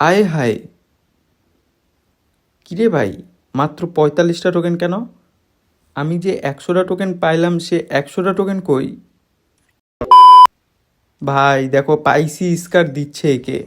আয় হায়। কিরে ভাই, মাত্র পঁয়তাল্লিশটা টোকেন কেন? আমি যে একশোটা টোকেন পাইলাম, সে একশোটা টোকেন কই? ভাই, দেখো পাইসি স্কার দিচ্ছে একে।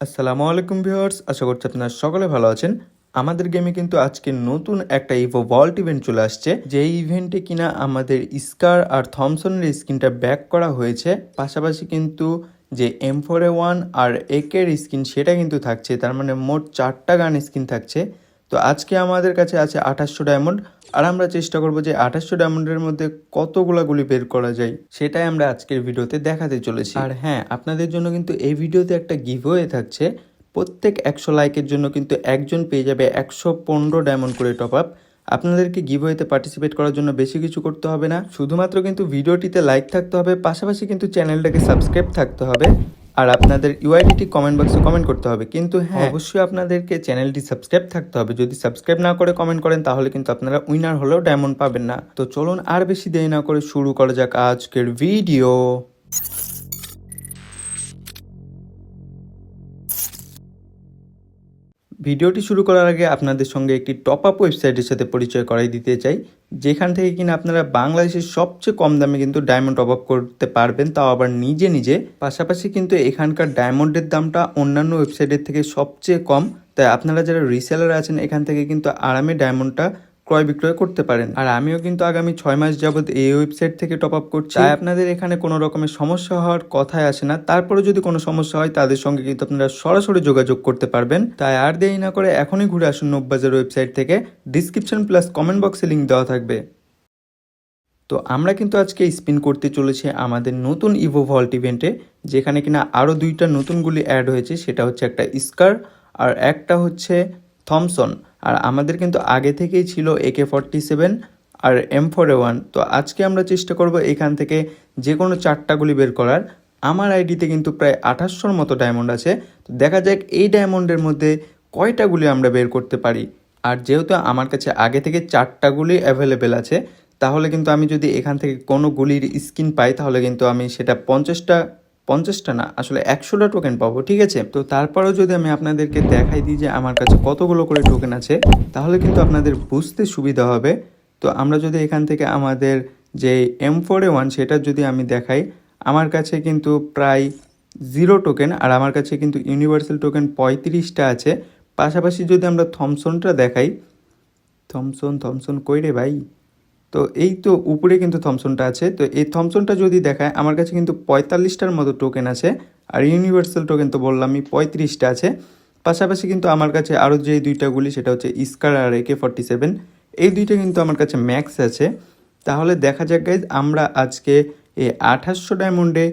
আসসালামু আলাইকুম ভিউয়ার্স, আশা করছি আপনারা সকলে ভালো আছেন। আমাদের গেমে কিন্তু আজকে নতুন একটা ইভো ভল্ট ইভেন্ট চলে আসছে। যে ইভেন্টে কিনা আমাদের স্কার আর থমসনের স্কিনটা ব্যাক করা হয়েছে। পাশাপাশি কিন্তু যে এম ফোর ওয়ান আর একের স্কিন সেটা কিন্তু থাকছে, তার মানে মোট চারটা গান স্কিন থাকছে। তো আজকে আমাদের কাছে আছে আঠাশশো ডায়মন্ড আর আমরা চেষ্টা করব যে আঠাশশো ডায়মন্ডের মধ্যে কতগুলা গুলি বের করা যায়, সেটাই আমরা আজকের ভিডিওতে দেখাতে চলেছি। আর হ্যাঁ আপনাদের জন্য কিন্তু এই ভিডিওতে একটা গিভওয়ে থাকছে। প্রত্যেক একশো লাইকের জন্য কিন্তু একজন পেয়ে যাবে একশো পনেরো ডায়মন্ড করে টপ আপ আপনাদেরকে গিভওয়েতে পার্টিসিপেট করার জন্য বেশি কিছু করতে হবে না। শুধুমাত্র কিন্তু ভিডিওটিতে লাইক থাকতে হবে পাশাপাশি কিন্তু চ্যানেলটাকে সাবস্ক্রাইব থাকতে হবে আর আপনাদের ইউআইডিটি কমেন্ট বক্সে কমেন্ট করতে হবে। কিন্তু হ্যাঁ অবশ্যই আপনাদেরকে চ্যানেলটি সাবস্ক্রাইব থাকতে হবে। যদি সাবস্ক্রাইব না করে কমেন্ট করেন তাহলে কিন্তু আপনারা উইনার হলেও ডায়মন্ড পাবেন না। তো চলুন আর বেশি দেরি না করে শুরু করা যাক আজকের ভিডিও ভিডিওটি শুরু করার আগে আপনাদের সঙ্গে একটি টপ আপ ওয়েবসাইটের সাথে পরিচয় করাই দিতে চাই। যেখান থেকে কিনা আপনারা বাংলাদেশের সবচেয়ে কম দামে কিন্তু ডায়মন্ড টপ আপ করতে পারবেন, তাও আবার নিজে নিজে। পাশাপাশি কিন্তু এখানকার ডায়মন্ডের দামটা অন্যান্য ওয়েবসাইটের থেকে সবচেয়ে কম। তাই আপনারা যারা রিসেলার আছেন, এখান থেকে কিন্তু আরামে ডায়মন্ডটা ক্রয় বিক্রয় করতে পারেন। আর আমিও কিন্তু আগামী ছয় মাস যাবত এই ওয়েবসাইট থেকে টপ আপ করছি। তাই আপনাদের এখানে কোনো রকমের সমস্যা হওয়ার কথাই আসে না। তারপরে যদি কোনো সমস্যা হয়, তাদের সঙ্গে কিন্তু আপনারা সরাসরি যোগাযোগ করতে পারবেন। তাই আর দেরি না করে এখনই ঘুরে আসুন নব্বাজার ওয়েবসাইট থেকে। ডিসক্রিপশন প্লাস কমেন্ট বক্সে লিঙ্ক দেওয়া থাকবে। তো আমরা কিন্তু আজকে স্পিন করতে চলেছি আমাদের নতুন ইভো ভল্ট ইভেন্টে যেখানে কিনা আরও দুইটা নতুনগুলি অ্যাড হয়েছে। সেটা হচ্ছে একটা স্কার আর একটা হচ্ছে থমসন আর আমাদের কিন্তু আগে থেকেই ছিল একে ফর্টি সেভেন আর এম ফোর ওয়ান তো আজকে আমরা চেষ্টা করব এখান থেকে যে কোনো চারটা গুলি বের করার। আমার আইডিতে কিন্তু প্রায় আঠাশশোর মতো ডায়মন্ড আছে। তো দেখা যাক এই ডায়মন্ডের মধ্যে কয়টা গুলি আমরা বের করতে পারি। আর যেহেতু আমার কাছে আগে থেকে চারটা গুলি অ্যাভেলেবেল আছে, তাহলে কিন্তু আমি যদি এখান থেকে কোনো গুলির স্কিন পাই, তাহলে কিন্তু আমি সেটা পঞ্চাশটা পঞ্চাশটা না, আসলে একশোটা টোকেন পাবো, ঠিক আছে? তো তারপরেও যদি আমি আপনাদেরকে দেখাই দিই যে আমার কাছে কতগুলো করে টোকেন আছে, তাহলে কিন্তু আপনাদের বুঝতে সুবিধা হবে। তো আমরা যদি এখান থেকে আমাদের যে এম ফোর এ ওয়ান সেটা যদি আমি দেখাই, আমার কাছে কিন্তু প্রায় জিরো টোকেন আর আমার কাছে কিন্তু ইউনিভার্সাল টোকেন পঁয়ত্রিশটা আছে। পাশাপাশি যদি আমরা থমসনটা দেখাই থমসন থমসন কই রে ভাই? তো এই তো উপরে কিন্তু থমসনটা আছে। তো এই থমসনটা যদি দেখায়, আমার কাছে কিন্তু পঁয়তাল্লিশটার মতো টোকেন আছে। আর ইউনিভার্সাল টোকেন তো বললামই, পঁয়ত্রিশটা আছে। পাশাপাশি কিন্তু আমার কাছে আরও যে দুইটা গুলি, সেটা হচ্ছে ইস্কার আর একে ফর্টি সেভেন এই দুইটা কিন্তু আমার কাছে ম্যাক্স আছে। তাহলে দেখা যাক গাইজ আমরা আজকে এই আঠাশশো ডায়মন্ডে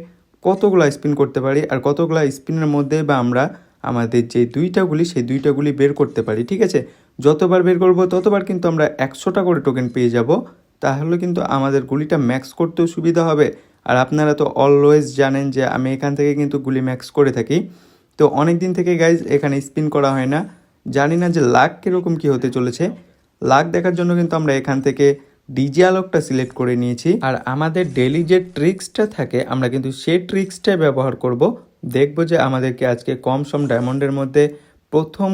কতগুলো স্পিন করতে পারি, আর কতগুলো স্পিনের মধ্যে বা আমরা আমাদের যে দুইটা গুলি, সেই দুইটা গুলি বের করতে পারি, ঠিক আছে? যতবার বের করব, ততবার কিন্তু আমরা একশোটা করে টোকেন পেয়ে যাব। তাহলে কিন্তু আমাদের গুলিটা ম্যাক্স করতেও সুবিধা হবে। আর আপনারা তো অলওয়েজ জানেন যে আমি এখান থেকে কিন্তু গুলি ম্যাক্স করে থাকি। তো অনেক দিন থেকে গাইজ এখানে স্পিন করা হয় না। জানি না যে লাখ কীরকম কী হতে চলেছে। লাখ দেখার জন্য কিন্তু আমরা এখান থেকে ডিজে আলোকটা সিলেক্ট করে নিয়েছি। আর আমাদের ডেলি যে ট্রিক্সটা থাকে, আমরা কিন্তু সেই ট্রিক্সটাই ব্যবহার করব। দেখব যে আমাদেরকে আজকে কম সম ডায়মন্ডের মধ্যে প্রথম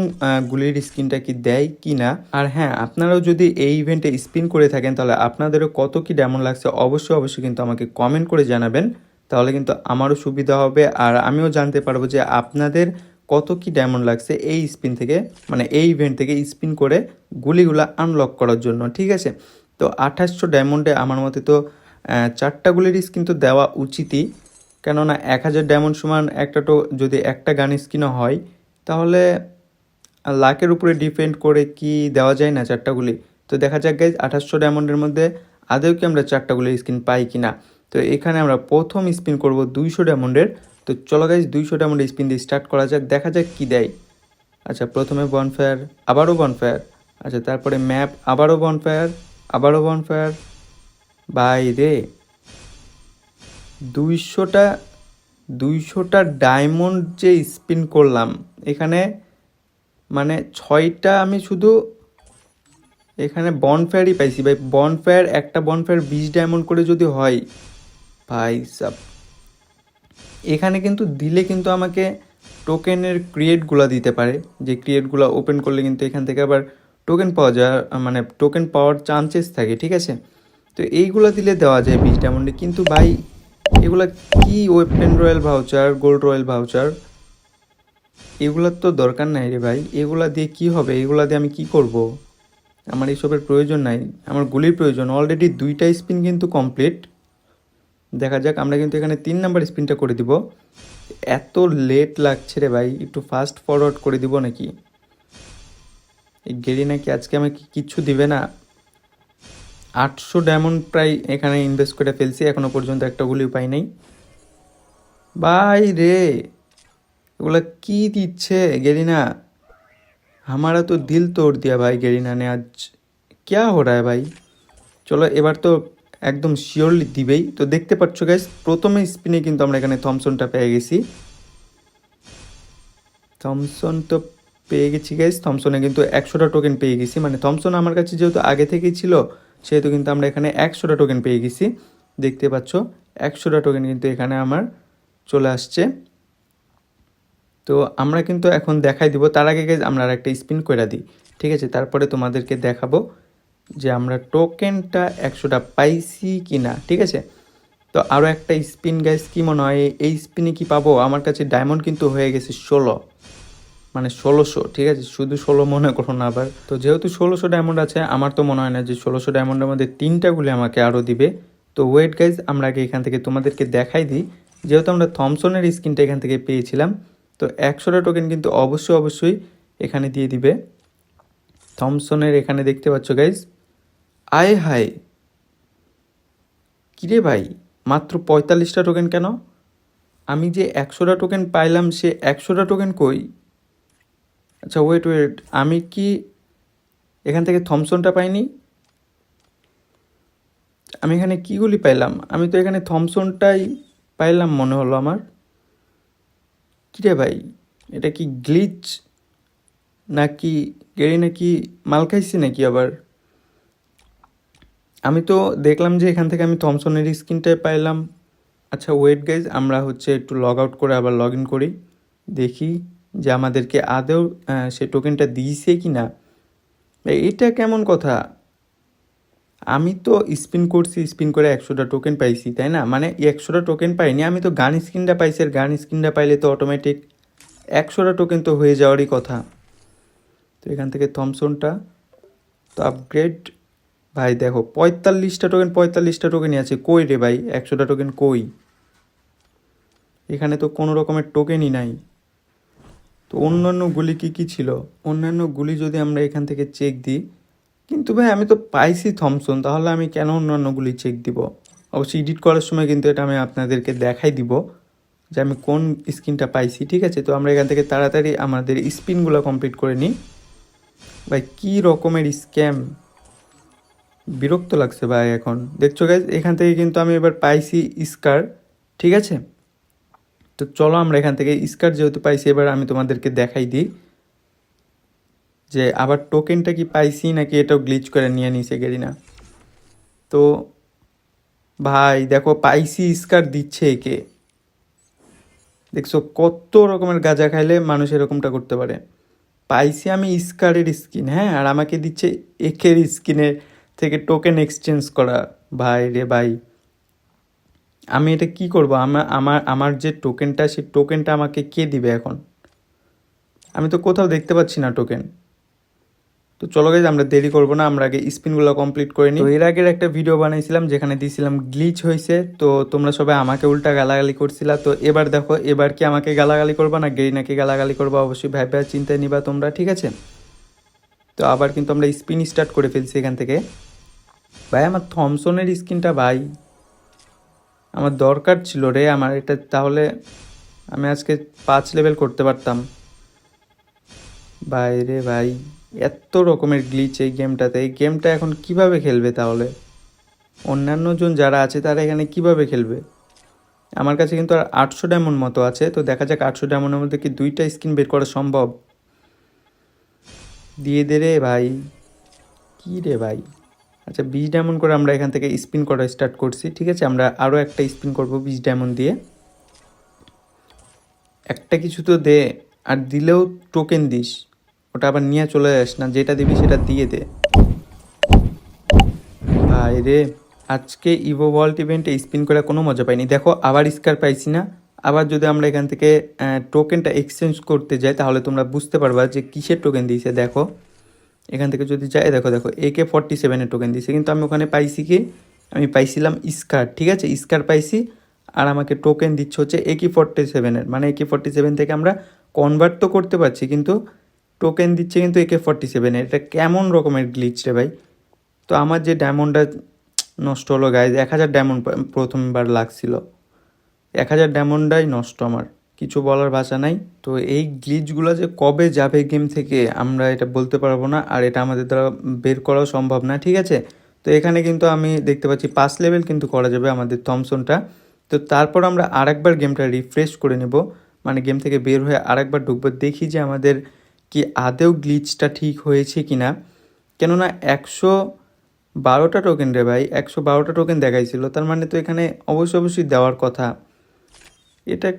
গুলির স্কিনটা কি দেয় কি না? আর হ্যাঁ আপনারাও যদি এই ইভেন্টে স্পিন করে থাকেন, তাহলে আপনাদেরও কত কি ডায়মন্ড লাগছে অবশ্যই অবশ্যই কিন্তু আমাকে কমেন্ট করে জানাবেন। তাহলে কিন্তু আমারও সুবিধা হবে। আর আমিও জানতে পারব যে আপনাদের কত কি ডায়মন্ড লাগছে এই স্পিন থেকে মানে এই ইভেন্ট থেকে স্পিন করে গুলিগুলো আনলক করার জন্য, ঠিক আছে? তো আঠাশশো ডায়মন্ডে আমার মতে তো চারটা গুলির স্কিন তো দেওয়া উচিতই। কেননা এক হাজার ডায়মন্ড সমান একটা তো যদি একটা গান স্কিনও হয় তাহলে লাকের উপরে ডিপেন্ড করে কি দেওয়া যায় না চারটা গুলি তো দেখা যাক গাইজ আঠাশশো ডায়মন্ডের মধ্যে আদৌ কি আমরা চারটা স্কিন পাই কি না তো এখানে আমরা প্রথম স্পিন করব দুইশো ডায়মন্ডের তো চলো গাইজ দুইশো ডায়মন্ডের স্পিন দিয়ে স্টার্ট করা যাক, দেখা যাক কি দেয়। আচ্ছা প্রথমে বনফায়ার আবারও বনফায়ার আচ্ছা তারপরে ম্যাপ আবারও বনফায়ার আবারও বনফায়ার বাই রে দুইশোটা দুইশোটা ডায়মন্ড যে স্পিন করলাম, এখানে মানে ছয়টা আমি শুধু এখানে বনফায়ারই পাইছি। ভাই বনফায়ার একটা বনফায়ার বিশ ডায়মন্ড করে যদি হয়, ভাই সাব। এখানে কিন্তু দিলে কিন্তু আমাকে টোকেনের ক্রিয়েটগুলো দিতে পারে। যে ক্রিয়েটগুলো ওপেন করলে কিন্তু এখান থেকে আবার টোকেন পাওয়া যায় মানে টোকেন পাওয়ার চান্সেস থাকে, ঠিক আছে? তো এইগুলো দিলে দেওয়া যায় বিশ ডায়মন্ডে। কিন্তু ভাই এগুলা কি weapon royal voucher gold royal voucher এগুলার তো দরকার নাই রে ভাই। এগুলা দিয়ে কি হবে? এগুলা দিয়ে আমি কি করব? আমার এইসবের প্রয়োজন নাই। আমার গুলির প্রয়োজন। অলরেডি দুইটা স্পিন কিন্তু কমপ্লিট দেখা যাক, আমরা কিন্তু এখানে তিন নাম্বার স্পিনটা করে দিব। এত লেট লাগছে রে ভাই। একটু ফাস্ট ফরওয়ার্ড করে দিব নাকি? এই গেরি নাকি আজকে আমাকে কিচ্ছু দিবে না। আটশো ডায়মন্ড প্রায় এখানে ইনভেস্ট করে ফেলছি এখনও পর্যন্ত একটা গুলি উপায় নাই। বাই রে ওগুলা কি দিচ্ছে গেরিনা? আমারা তো দিল তোড় দিয়া ভাই গেরিনা নে আজ। ক্যা হো রায় ভাই? চলো এবার তো একদম শিওরলি দিবেই। তো দেখতে পাচ্ছ গাইস প্রথমে স্পিনে কিন্তু আমরা এখানে থমসনটা পেয়ে গেছি। থমসন তো পেয়ে গেছি গাইস থমসনে কিন্তু একশোটা টোকেন পেয়ে গেছি। মানে থমসন আমার কাছে যেহেতু আগে থেকেই ছিল সেহেতু কিন্তু আমরা এখানে একশোটা টোকেন পেয়ে গেছি, দেখতে পাচ্ছ, একশোটা টোকেন কিন্তু এখানে আমার চলে আসছে। তো আমরা কিন্তু এখন দেখাই দিব, তার আগে আমরা আর একটা স্পিন করে দিই, ঠিক আছে? তারপরে তোমাদেরকে দেখাবো যে আমরা টোকেনটা একশোটা পাইছি কি না ঠিক আছে? তো আরও একটা স্পিন গাইস কি মনে হয়, এই স্পিনে কি পাবো? আমার কাছে ডায়মন্ড কিন্তু হয়ে গেছে ষোলো। মানে ষোলোশো, ঠিক আছে? শুধু ষোলো মনে করো না আবার। তো যেহেতু ষোলোশো ডায়মন্ড আছে, আমার তো মনে হয় না যে ষোলোশো ডায়মন্ডের মধ্যে তিনটা গুলি আমাকে আরও দিবে। তো ওয়েট গাইজ আমরা আগে এখান থেকে তোমাদেরকে দেখাই দিই। যেহেতু আমরা থমসনের স্কিনটা এখান থেকে পেয়েছিলাম, তো একশোটা টোকেন কিন্তু অবশ্যই অবশ্যই এখানে দিয়ে দিবে। থমসনের এখানে দেখতে পাচ্ছ গাইজ আয় হায়। কিরে ভাই, মাত্র পঁয়তাল্লিশটা টোকেন কেন? আমি যে একশোটা টোকেন পাইলাম, সে একশোটা টোকেন কই? আচ্ছা ওয়েট ওয়েট আমি কি এখান থেকে থমসনটা পাইনি? আমি এখানে কীগুলি পাইলাম? আমি তো এখানে থমসনটাই পাইলাম মনে হলো আমার। কিরে ভাই, এটা কি গ্লিচ নাকি গেড়ি নাকি মাল খাইছি নাকি আবার? আমি তো দেখলাম যে এখান থেকে আমি থমসনের স্ক্রিনটাই পাইলাম। আচ্ছা ওয়েট গাইজ আমরা হচ্ছে একটু লগ আউট করে আবার লগ ইন করি। দেখি। যে আমাদেরকে আদৌ সে টোকেনটা দিয়েছে কি না এটা কেমন কথা? আমি তো স্পিন করছি স্পিন করে একশোটা টোকেন পাইছি, তাই না? মানে একশোটা টোকেন পাইনি, আমি তো গান স্ক্রিনটা পাইছি, আর গান স্ক্রিনটা পাইলে তো অটোমেটিক একশোটা টোকেন তো হয়ে যাওয়ারই কথা। তো এখান থেকে থমসনটা তো আপগ্রেড ভাই দেখো, পঁয়তাল্লিশটা টোকেন পঁয়তাল্লিশটা টোকেনই আছে। কই রে ভাই? একশোটা টোকেন কই? এখানে তো কোনো রকমের টোকেনই নাই। তো অন্যান্য গুলি কি কি ছিল? অন্যান্য গুলি যদি আমরা এখান থেকে চেক দিই, কিন্তু ভাই আমি তো পাইছি থমসন তাহলে আমি কেন অন্যান্য গুলি চেক দিব? অবশ্যই এডিট করার সময় কিন্তু এটা আমি আপনাদেরকে দেখাই দিব যে আমি কোন স্ক্রিনটা পাইছি, ঠিক আছে? তো আমরা এখান থেকে তাড়াতাড়ি আমাদের স্পিনগুলো কমপ্লিট করে নিই। ভাই, কী রকমের স্ক্যাম বিরক্ত লাগছে ভাই এখন। দেখছ গাইজ এখান থেকে কিন্তু আমি এবার পাইছি স্কার ঠিক আছে? তো চলো আমরা এখান থেকে স্কার যেহেতু পাইছি, এবার আমি তোমাদেরকে দেখাই দিই যে আবার টোকেনটা কি পাইছি নাকি এটাও গ্লিচ করে নিয়ে নিছে গেরিনা। তো ভাই, দেখো পাইছি স্কার দিচ্ছে একে। দেখছ কত রকমের গাঁজা খাইলে মানুষ এরকমটা করতে পারে। পাইছি আমি স্কারের স্কিন হ্যাঁ আর আমাকে দিচ্ছে একের স্কিনের থেকে টোকেন এক্সচেঞ্জ করা। ভাই রে ভাই। আমি এটা কি করব? আমার আমার আমার যে টোকেনটা সেই টোকেনটা আমাকে কে দিবে এখন? আমি তো কোথাও দেখতে পাচ্ছি না টোকেন তো চলো গেছে আমরা দেরি করব না, আমরা আগে স্পিনগুলো কমপ্লিট করে নিই। এর আগের একটা ভিডিও বানাইছিলাম, যেখানে দিয়েছিলাম গ্লিচ হয়েছে তো তোমরা সবাই আমাকে উল্টা গালাগালি করছিলা। তো এবার দেখো, এবার কি আমাকে গালাগালি করবা না গেরিনাকে গালাগালি করবা? অবশ্যই ভাই ভাই চিন্তায় নিবা তোমরা, ঠিক আছে? তো আবার কিন্তু আমরা স্পিন স্টার্ট করে ফেলছি এখান থেকে। ভাই, আমার থমসনের স্কিনটা ভাই। আমার দরকার ছিল রে আমার, এটা তাহলে আমি আজকে পাঁচ লেভেল করতে পারতাম। ভাই রে ভাই, এত রকমের গ্লিচ এই গেমটাতে এই গেমটা এখন কীভাবে খেলবে তাহলে? অন্যান্য জন যারা আছে, তারা এখানে কীভাবে খেলবে? আমার কাছে কিন্তু আর আটশো ডায়মন্ড মতো আছে, তো দেখা যাক আটশো ডায়মন্ডের মধ্যে কি দুইটা স্কিন বের করা সম্ভব? দিয়ে দে রে ভাই। কী রে ভাই? আচ্ছা বিশ ডায়মন্ড করে আমরা এখান থেকে স্পিন করা স্টার্ট করছি, ঠিক আছে? আমরা আরও একটা স্পিন করব বিশ ডায়মন্ড দিয়ে। একটা কিছু তো দে, আর দিলেও টোকেন দিস। ওটা আবার নিয়ে চলে যাস না, যেটা দিবি সেটা দিয়ে দে। রে আজকে ইভো ওয়ার্ল্ড ইভেন্টে স্পিন করে কোনো মজা পাইনি। দেখো, আবার স্কার পাইছি না। আবার যদি আমরা এখান থেকে টোকেনটা এক্সচেঞ্জ করতে যাই, তাহলে তোমরা বুঝতে পারবা যে কিসের টোকেন দিয়েছে, দেখো। এখান থেকে যদি যাই দেখো দেখো একে ফর্টি সেভেনের টোকেন দিয়েছে কিন্তু আমি ওখানে পাইছি কি? আমি পাইছিলাম স্কার ঠিক আছে? স্কার পাইছি। আর আমাকে টোকেন দিচ্ছে হচ্ছে একি ফর্টি সেভেনের মানে একে ফর্টি সেভেন থেকে আমরা কনভার্ট তো করতে পারছি, কিন্তু টোকেন দিচ্ছে কিন্তু একে ফর্টি সেভেনের এটা কেমন রকমের গ্লিচ রে ভাই? তো আমার যে ডায়মন্ডটা নষ্ট হলো গায়ে এক হাজার ডায়মন্ড প্রথমবার লাগছিল। এক হাজার ডায়মন্ডটাই নষ্ট আমার। কিছু বলার ভাষা নাই। তো এই গ্লিচগুলো যে কবে যাবে গেম থেকে আমরা এটা বলতে পারব না, আর এটা আমাদের দ্বারা বের করাও সম্ভব না, ঠিক আছে? তো এখানে কিন্তু আমি দেখতে পাচ্ছি পাঁচ লেভেল কিন্তু করা যাবে আমাদের থমসনটা তো তারপর আমরা আরেকবার গেমটা রিফ্রেশ করে নেব। মানে গেম থেকে বের হয়ে আরেকবার ঢুকবো, দেখি যে আমাদের কি আদেও গ্লিচটা ঠিক হয়েছে কি না কেননা একশো বারোটা টোকেন রে ভাই, একশো বারোটা টোকেন দেখাইছিল। তার মানে তো এখানে অবশ্যই অবশ্যই দেওয়ার কথা। এটা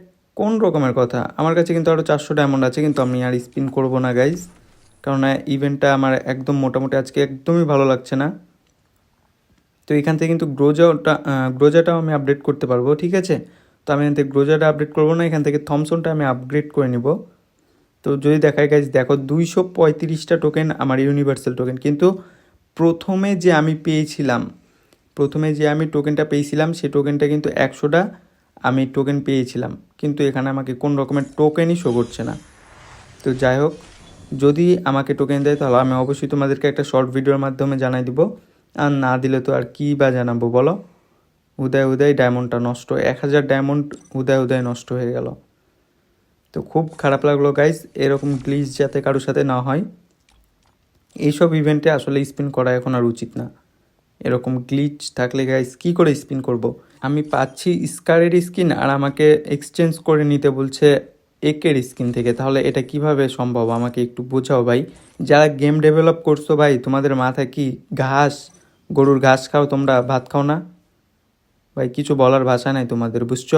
কোন রকমের কথা? আমার কাছে কিন্তু আরও চারশো ডায়মন্ড আছে, কিন্তু আমি আর স্পিন করব না গাইজ কারণ ইভেন্টটা আমার একদম মোটামুটি আজকে একদমই ভালো লাগছে না। তো এখান থেকে কিন্তু গ্রোজাটা গ্রোজাটাও আমি আপডেট করতে পারব, ঠিক আছে? তো আমি এখান থেকে গ্রোজাটা আপডেট করব না, এখান থেকে থমসনটা আমি আপগ্রেড করে নিব। তো যদি দেখায় গাইজ দেখো দুইশো পঁয়ত্রিশটা টোকেন আমার ইউনিভার্সাল টোকেন কিন্তু প্রথমে যে আমি পেয়েছিলাম, প্রথমে যে আমি টোকেনটা পেয়েছিলাম সেই টোকেনটা কিন্তু একশোটা আমি টোকেন পেয়েছিলাম, কিন্তু এখানে আমাকে কোন রকমের টোকেনই শো করছে না। তো যাই হোক, যদি আমাকে টোকেন দেয় তাহলে আমি অবশ্যই তোমাদেরকে একটা শর্ট ভিডিওর মাধ্যমে জানাই দিব। আর না দিলে তো আর কী বা জানাব বলো? উদয় উদয় ডায়মন্ডটা নষ্ট, এক হাজার ডায়মন্ড উদয় উদয় নষ্ট হয়ে গেল। তো খুব খারাপ লাগল গাইজ এরকম গ্লিচ যাতে কারোর সাথে না হয়। এইসব ইভেন্টে আসলে স্পিন করা এখন আর উচিত না। এরকম গ্লিচ থাকলে গাইজ কী করে স্পিন করব। আমি পাচ্ছি স্কারের স্কিন আর আমাকে এক্সচেঞ্জ করে নিতে বলছে একের স্কিন থেকে। তাহলে এটা কীভাবে সম্ভব? আমাকে একটু বোঝাও ভাই। যারা গেম ডেভেলপ করছ ভাই, তোমাদের মাথায় কি ঘাস? গরুর ঘাস খাও, তোমরা ভাত খাও না? ভাই, কিছু বলার ভাষা নাই তোমাদের, বুঝছ?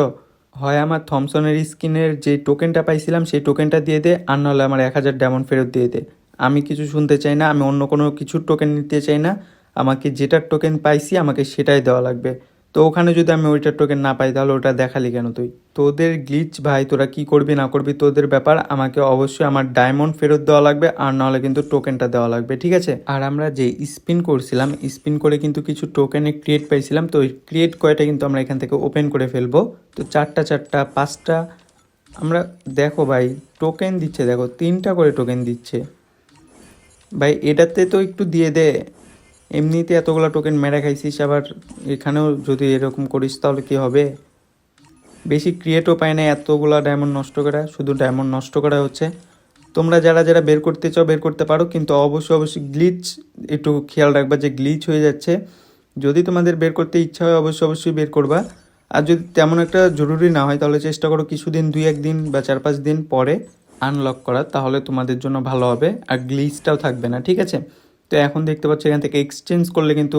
হয় আমার থমসনের স্কিনের যে টোকেনটা পাইছিলাম, সেই টোকেনটা দিয়ে দে, আর নাহলে আমার এক হাজার ডায়মন্ড ফেরত দিয়ে দে। আমি কিছু শুনতে চাই না, আমি অন্য কোনো কিছুর টোকেন নিতে চাই না। আমাকে যেটার টোকেন পাইছি, আমাকে সেটাই দেওয়া লাগবে। তো ওখানে যদি আমি ওইটার টোকেন না পাই, তাহলে ওটা দেখালি কেন তুই? তোদের গ্লিচ ভাই, তোরা কি করবি না করবি তোদের ব্যাপার, আমাকে অবশ্যই আমার ডায়মন্ড ফেরত দেওয়া লাগবে, আর নাহলে কিন্তু টোকেনটা দেওয়া লাগবে, ঠিক আছে? আর আমরা যে স্পিন করছিলাম স্পিন করে কিন্তু কিছু টোকেনে ক্রিয়েট পাইছিলাম, তো ওই ক্রিয়েট কয়টা কিন্তু আমরা এখান থেকে ওপেন করে ফেলব। তো চারটা চারটা, পাঁচটা, আমরা দেখো ভাই টোকেন দিচ্ছে, দেখো, তিনটা করে টোকেন দিচ্ছে। ভাই, এটাতে তো একটু দিয়ে দে। এমনিতে এতগুলো টোকেন মেরে খাইছিস, আবার এখানেও যদি এরকম করিস তাহলে কি হবে? বেশি ক্রিয়েটও পায় না এতগুলো ডায়মন্ড নষ্ট করা, শুধু ডায়মন্ড নষ্ট করা হচ্ছে। তোমরা যারা যারা বের করতে চাও বের করতে পারো, কিন্তু অবশ্যই অবশ্যই গ্লিচ একটু খেয়াল রাখবা যে গ্লিচ হয়ে যাচ্ছে। যদি তোমাদের বের করতে ইচ্ছা হয়, অবশ্যই অবশ্যই বের করবা। আর যদি তেমন একটা জরুরি না হয়, তাহলে চেষ্টা করো কিছুদিন, দুই একদিন বা চার পাঁচ দিন পরে আনলক করা, তাহলে তোমাদের জন্য ভালো হবে। আর গ্লিচটাও থাকবে না, ঠিক আছে? তো এখন দেখতে পাচ্ছ এখান থেকে এক্সচেঞ্জ করলে কিন্তু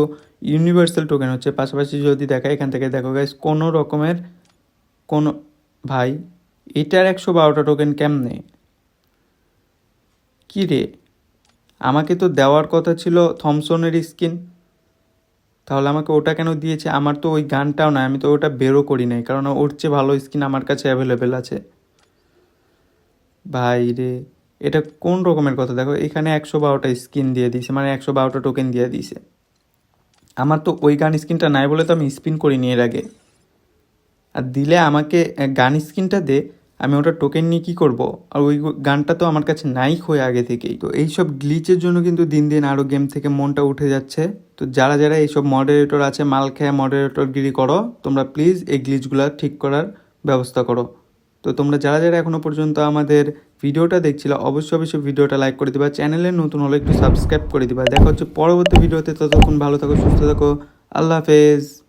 ইউনিভার্সাল টোকেন হচ্ছে। পাশাপাশি যদি দেখা এখান থেকে, দেখো গাইস কোনো রকমের কোনো, ভাই, এটার একশো বারোটা টোকেন কেমনে? কী রে? আমাকে তো দেওয়ার কথা ছিল থমসনের স্কিন তাহলে আমাকে ওটা কেন দিয়েছে? আমার তো ওই গানটাও নাই, আমি তো ওটা বেরও করি নাই, কারণ ওর চেয়ে ভালো স্কিন আমার কাছে অ্যাভেলেবেল আছে। ভাই রে। এটা কোন রকমের কথা? দেখো, এখানে একশো বারোটা স্কিন দিয়ে দিয়েছে মানে একশো বারোটা টোকেন দিয়ে দিয়েছে। আমার তো ওই গান স্কিনটা নাই বলে তো আমি স্পিন করিনি এর আগে। আর দিলে আমাকে গান স্কিনটা দে, আমি ওটা টোকেন নিয়ে কী করব? আর ওই গানটা তো আমার কাছে নাই হয়ে আগে থেকেই। তো এইসব গ্লিচের জন্য কিন্তু দিন দিন আরও গেম থেকে মনটা উঠে যাচ্ছে। তো যারা যারা এইসব মডারেটর আছে, মাল খেয়া মডারেটরগিরি করো, তোমরা প্লিজ এই গ্লিচগুলো ঠিক করার ব্যবস্থা করো। তো তোমরা যারা যারা এখনও পর্যন্ত আমাদের ভিডিওটা দেখছিলে, অবশ্যই অবশ্যই ভিডিওটা লাইক করে দিবা। চ্যানেলে নতুন হলে একটু সাবস্ক্রাইব করে দিবা। দেখা হচ্ছে পরবর্তী ভিডিওতে। ততক্ষণ ভালো থাকো, সুস্থ থাকো। আল্লাহ হাফেজ।